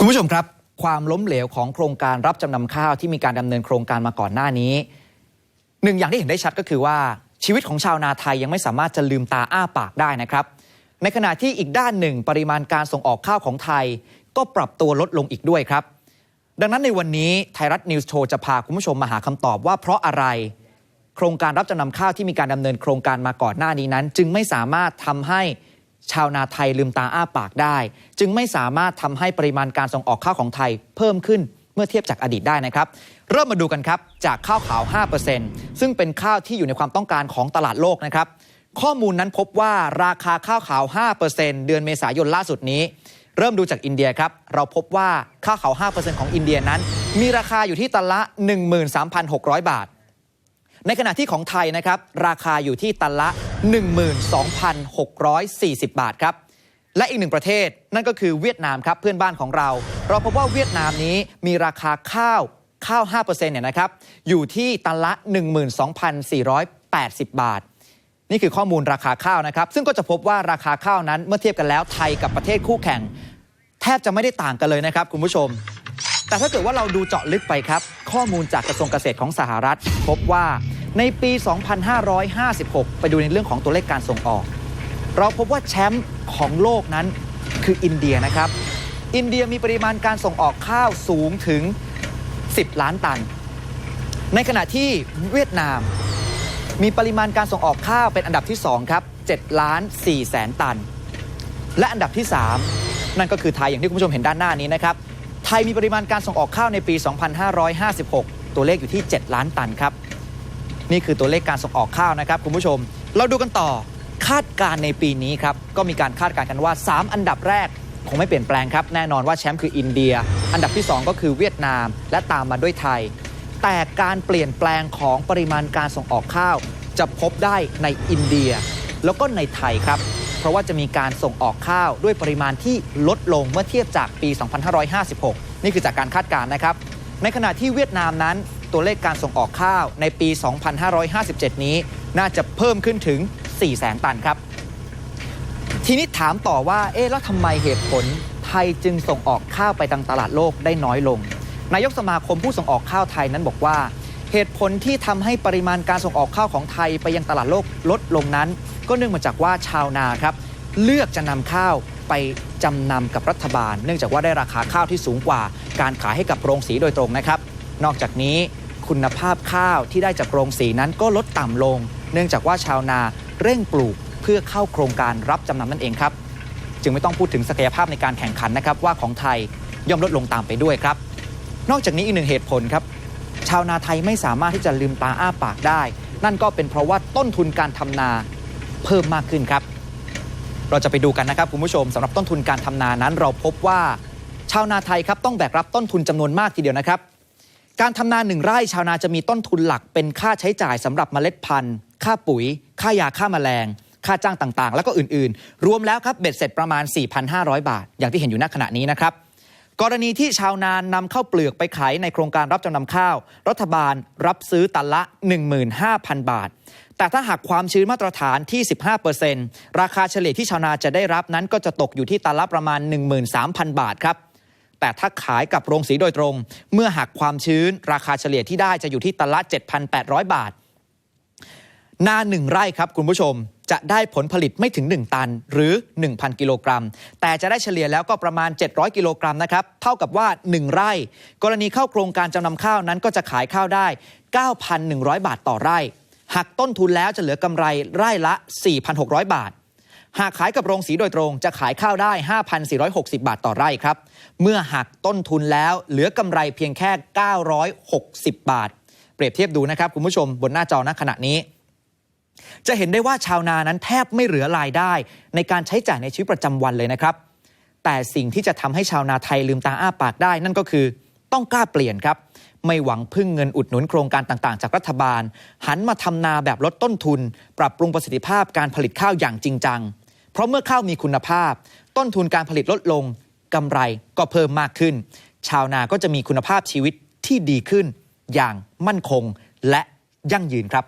คุณผู้ชมครับ ความล้มเหลวของโครงการรับจำนำข้าวที่มีการดำเนินโครงการมาก่อนหน้านี้หนึ่งอย่างที่เห็นได้ชัดก็คือว่าชีวิตของชาวนาไทยยังไม่สามารถจะลืมตาอ้าปากได้นะครับ ในขณะที่อีกด้านหนึ่งปริมาณการส่งออกข้าวของไทย ก็ปรับตัวลดลงอีกด้วยครับ ดังนั้นในวันนี้ไทยรัฐนิวส์โชว์จะพาคุณผู้ชมมาหาคำตอบว่าเพราะอะไร โครงการรับจำนำข้าวที่มีการดำเนินโครงการมาก่อนหน้านี้นั้น จึงไม่สามารถทำให้ ชาวนาไทยลืมตาอ้าปากได้ จึงไม่สามารถทำให้ปริมาณการส่งออกข้าวของไทยเพิ่มขึ้นเมื่อเทียบจากอดีตได้นะครับ เริ่มมาดูกันครับจากข้าวขาว 5%ซึ่งเป็นข้าวที่อยู่ในความต้องการของตลาดโลกนะครับ ข้อมูลนั้นพบว่าราคาข้าวขาว 5%เดือนเมษายนล่าสุดนี้ เริ่มดูจากอินเดียครับ เราพบว่าข้าวขาว 5%ของอินเดียนั้น มีราคาอยู่ที่ตันละ 13,600 บาท ในขณะที่ของไทยนะครับราคาอยู่ที่ตันละ 12,640 บาทครับและอีกหนึ่งประเทศนั่นก็คือเวียดนามครับเพื่อนบ้านของเรา เราพบว่าเวียดนามนี้มีราคาข้าวข้าว 5%เนี่ยนะครับอยู่ที่ตันละ 12,480 บาท นี่คือข้อมูลราคาข้าวนะครับ ซึ่งก็จะพบว่าราคาข้าวนั้นเมื่อเทียบกันแล้วไทยกับประเทศคู่แข่ง แทบจะไม่ได้ต่างกันเลยนะครับคุณผู้ชม แต่ถ้าเกิดว่าเราดูเจาะลึกไปครับ ข้อมูลจากกระทรวงเกษตรของสหรัฐ พบว่า ในปี 2556 ไปดูในเรื่องของตัวเลขการส่งออก เราพบว่าแชมป์ของโลกนั้นคืออินเดียนะครับ อินเดียมีปริมาณการส่งออกข้าวสูงถึง 10 ล้านตัน ในขณะที่เวียดนาม มีปริมาณการส่งออกข้าวเป็นอันดับที่ 2 ครับ7ล้าน4แสนตัน และอันดับที่ 3 นั่นก็คือไทยอย่างที่คุณผู้ชมเห็นด้านหน้านี้นะครับ ไทยมีปริมาณการส่งออกข้าวในปี 2556 ตัวเลขอยู่ที่ 7 ล้านตันครับ นี่คือตัวเลขการส่งออกข้าวนะครับคุณผู้ชม เราดูกันต่อคาดการในปีนี้ครับก็มีการคาดการกันว่า 3 อันดับแรกคงไม่เปลี่ยนแปลงครับ แน่นอนว่าแชมป์คืออินเดีย อันดับที่ 2 ก็คือเวียดนาม และตามมาด้วยไทย แต่การเปลี่ยนแปลงของปริมาณการส่งออกข้าว จะพบได้ในอินเดีย แล้วก็ในไทยครับ เพราะว่าจะมีการส่งออกข้าวด้วยปริมาณที่ลดลงเมื่อเทียบจากปี 2556 นี่คือจากการคาดการณ์นะครับ ในขณะที่เวียดนามนั้น ตัวเลขการส่งออกข้าวในปี 2557 นี้ น่าจะเพิ่มขึ้นถึง 4 แสนตันครับ ทีนี้ถามต่อว่าเอ๊ะแล้วทำไมเหตุผลไทยจึงส่งออกข้าวไปทางตลาดโลกได้น้อยลง นายกสมาคมผู้ส่งออกข้าวไทยนั้นบอกว่า เหตุผลที่ทำให้ปริมาณการส่งออกข้าวของไทยไปยังตลาดโลกลดลงนั้น ก็เนื่องมาจากว่าชาวนาครับเลือกจะนำข้าวไปจำนำกับรัฐบาล เนื่องจากว่าได้ราคาข้าวที่สูงกว่า การขายให้กับโรงสีโดยตรงนะครับ นอกจากนี้ คุณภาพข้าวที่ได้จากโรงสีนั้นก็ลดต่ำลง เนื่องจากว่าชาวนาเร่งปลูกเพื่อเข้าโครงการรับจำนำนั่นเองครับ จึงไม่ต้องพูดถึงศักยภาพในการแข่งขันนะครับว่าของไทยย่อมลดลงตามไปด้วยครับ นอกจากนี้อีกหนึ่งเหตุผลครับ ชาวนาไทยไม่สามารถที่จะลืมตาอ้าปากได้ นั่นก็เป็นเพราะว่าต้นทุนการทำนาเพิ่มมากขึ้นครับ เราจะไปดูกันนะครับคุณผู้ชมสำหรับต้นทุนการทำนานั้น เราพบว่า ชาวนาไทยครับต้องแบกรับต้นทุนจำนวนมากทีเดียวนะครับ การทำนาหนึ่งไร่ชาวนาจะมีต้นทุนหลักเป็นค่าใช้จ่ายสำหรับเมล็ดพันธุ์ ค่าปุ๋ย ค่ายาฆ่าแมลง ค่าจ้างต่างๆ แล้วก็อื่นๆ รวมแล้วครับเบ็ดเสร็จประมาณ 4,500 บาท อย่างที่เห็นอยู่ณขณะนี้นะครับกรณีที่ชาวนานนำข้าวเปลือกไปขายในโครงการรับจำนำข้าว รัฐบาลรับซื้อตันละ 15,000 บาท แต่ถ้าหากความชื้นมาตรฐานที่ 15%ราคาเฉลี่ยที่ชาวนาจะได้รับนั้นก็จะตกอยู่ที่ตันละประมาณ 13,000 บาทครับ แต่ถ้าขายกับโรงสีโดยตรง เมื่อหักความชื้น ราคาเฉลี่ยที่ได้จะอยู่ที่ตันละ 7,800 บาท หน้าหนึ่งไร่ครับคุณผู้ชมจะได้ผลผลิตไม่ถึง 1 ตันหรือ 1,000 กิโลกรัม แต่จะได้เฉลี่ยแล้วก็ประมาณ 700 กิโลกรัมนะครับ เท่ากับว่า 1 ไร่ กรณีเข้าโครงการจำนำข้าวนั้นก็จะขายข้าวได้ 9,100 บาทต่อไร่ หักต้นทุนแล้วจะเหลือกำไรไร่ละ 4,600 บาท หากขายกับโรงสีโดยตรง จะขายข้าวได้ 5,460 บาทต่อไร่ครับ เมื่อหักต้นทุนแล้วเหลือกำไรเพียงแค่ 960 บาท เปรียบเทียบดูนะครับคุณผู้ชมบนหน้าจอณขณะนี้ จะเห็นได้ว่าชาวนานั้นแทบไม่เหลือรายได้ ในการใช้จ่ายในชีวิตประจำวันเลยนะครับ แต่สิ่งที่จะทำให้ชาวนาไทยลืมตาอ้าปากได้ นั่นก็คือต้องกล้าเปลี่ยนครับไม่หวังพึ่งเงินอุดหนุนโครงการต่างๆ จากรัฐบาล หันมาทำนาแบบลดต้นทุน ปรับปรุงประสิทธิภาพการผลิตข้าวอย่างจริงจัง ราะเมื่อข้าวมีคุณภาพ ต้นทุนการผลิตลดลงกำไรก็เพิ่มมากขึ้น ชาวนาก็จะมีคุณภาพชีวิตที่ดีขึ้น อย่างมั่นคงและยั่งยืนครับ